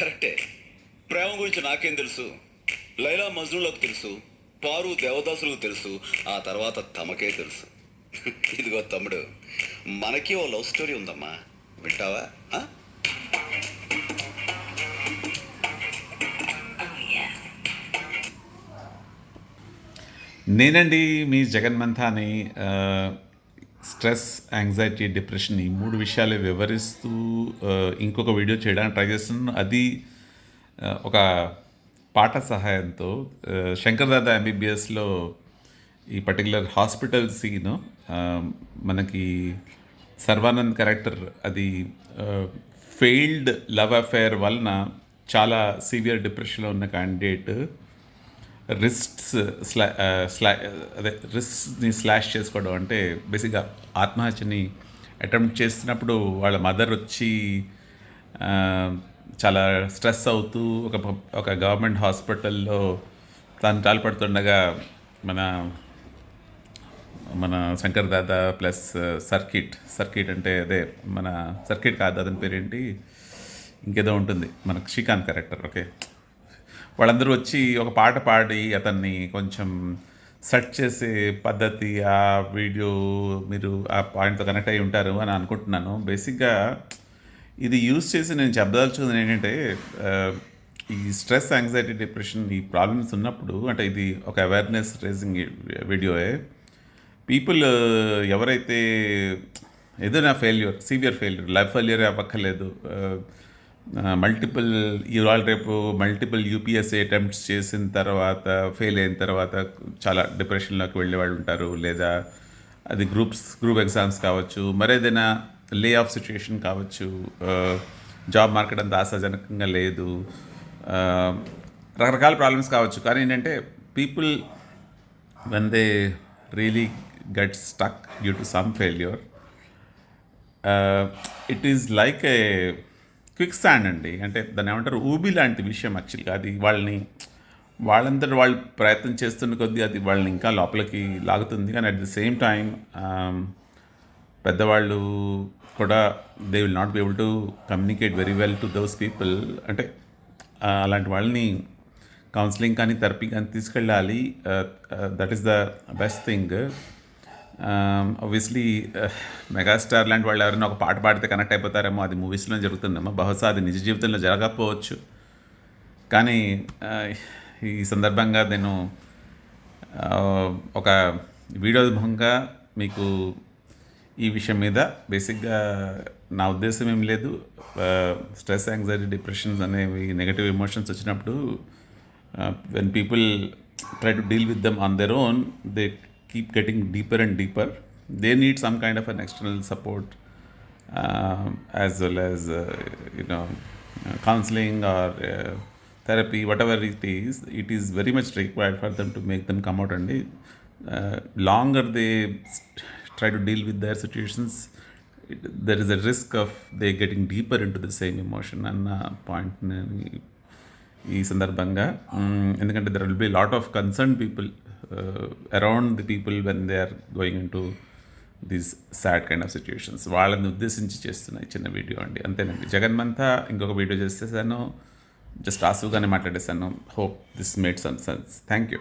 కరెక్టే. ప్రేమ గురించి నాకేం తెలుసు? లైలా మజ్నులకు తెలుసు పారు దేవదాసులకు తెలుసు ఆ తర్వాత తమకే తెలుసు. ఇదిగో తమ్ముడు మనకి ఓ లవ్ స్టోరీ ఉందమ్మా. వింటావా? నేనండి మీ జగన్మంతాని ఆ, స్ట్రెస్ యాంగ్జైటీ డిప్రెషన్ ఈ మూడు విషయాలు వివరిస్తూ ఇంకొక వీడియో చేయడానికి ట్రై చేస్తున్నాను. అది ఒక పాట సహాయంతో శంకర్ దాదా ఎంబీబీఎస్లో ఈ పర్టికులర్ హాస్పిటల్ సీన్ మనకి సర్వానంద్ క్యారెక్టర్ అది ఫెయిల్డ్ లవ్ అఫేర్ వలన చాలా సివియర్ డిప్రెషన్లో ఉన్న క్యాండిడేట్ రిస్ట్స్ స్లా స్లా అదే రిస్ట్ని స్లాష్ చేసుకోవడం అంటే బేసిక్గా ఆత్మహత్యని అటెంప్ట్ చేస్తున్నప్పుడు వాళ్ళ మదర్ వచ్చి చాలా స్ట్రెస్ అవుతూ ఒక ఒక గవర్నమెంట్ హాస్పిటల్లో తాను తాల్పడుతుండగా మన మన Shankar Dada plus circuit circuit అంటే అదే మన సర్కిట్ కాదు అతని పేరేంటి? ఇంకేదో ఉంటుంది మన శ్రీకాంత్ క్యారెక్టర్ ఓకే వాళ్ళందరూ వచ్చి ఒక పాట పాడి అతన్ని కొంచెం సెట్ చేసే పద్ధతి ఆ వీడియో మీరు ఆ పాయింట్తో కనెక్ట్ అయి ఉంటారు అని అనుకుంటున్నాను. బేసిక్గా ఇది యూజ్ చేసి నేను చెప్పదలుచుకుంది ఏంటంటే ఈ స్ట్రెస్ యాంగ్జైటీ డిప్రెషన్ ఈ ప్రాబ్లమ్స్ ఉన్నప్పుడు అంటే ఇది ఒక అవేర్నెస్ రేజింగ్ వీడియోయే. పీపుల్ ఎవరైతే ఏదైనా failure severe failure life failure అవ్వక్కర్లేదు multiple ఇవాళ రేపు మల్టిపుల్ యూపీఎస్సీ అటెంప్ట్స్ చేసిన తర్వాత ఫెయిల్ అయిన తర్వాత చాలా డిప్రెషన్లోకి వెళ్ళే వాళ్ళు ఉంటారు. లేదా అది గ్రూప్స్ గ్రూప్ ఎగ్జామ్స్ కావచ్చు మరేదైనా లే ఆఫ్ సిచ్యుయేషన్ కావచ్చు జాబ్ మార్కెట్ అంత ఆశాజనకంగా లేదు. రకరకాల ప్రాబ్లమ్స్ కావచ్చు. కానీ ఏంటంటే people when they really get stuck due to some failure it is like a quicksand అండి. అంటే దాన్ని ఏమంటారు? ఊబి లాంటి విషయం యాక్చువల్గా. అది వాళ్ళని వాళ్ళందరూ వాళ్ళు ప్రయత్నం చేస్తున్న కొద్దీ అది వాళ్ళని ఇంకా లోపలికి లాగుతుంది. కానీ అట్ ది సేమ్ టైం పెద్దవాళ్ళు కూడా they will not be able to communicate very well to those people అంటే అలాంటి వాళ్ళని కౌన్సిలింగ్ కానీ థెరపీ కానీ తీసుకెళ్ళాలి. That is the best thing Um, obviously megastar uh, లాంటి వాళ్ళు ఎవరైనా ఒక పాట పాడితే కనెక్ట్ అయిపోతారేమో అది మూవీస్లో జరుగుతుందేమో. బహుశా అది నిజ జీవితంలో జరగకపోవచ్చు. కానీ uh, ఈ సందర్భంగా నేను uh, ఒక వీడియో ముఖంగా మీకు ఈ విషయం మీద బేసిక్గా నా ఉద్దేశం ఏం లేదు. స్ట్రెస్ యాంగ్జైటీ డిప్రెషన్స్ అనేవి నెగటివ్ ఎమోషన్స్ వచ్చినప్పుడు when people try to deal with them on their own they keep getting deeper and deeper they need some kind of an external support uh, as well as uh, you know uh, counseling or uh, therapy whatever it is it is very much required for them to make them come out and uh, longer they st- try to deal with their situations it, there is a risk of they getting deeper into the same emotion అన్న point ఈ సందర్భంగా మ్, ఎందుకంటే there will be lot of concern people around the people when they are going into these sad kind of situations వాళ్ళని ఉద్దేశించి చేస్తున్న చిన్న video అండి. అంతేనండి. జగన్మంతా ఇంకొక వీడియో చేసేసాను. జస్ట్ ఆసుగానే మాట్లాడేశాను. Hope this made some sense thank you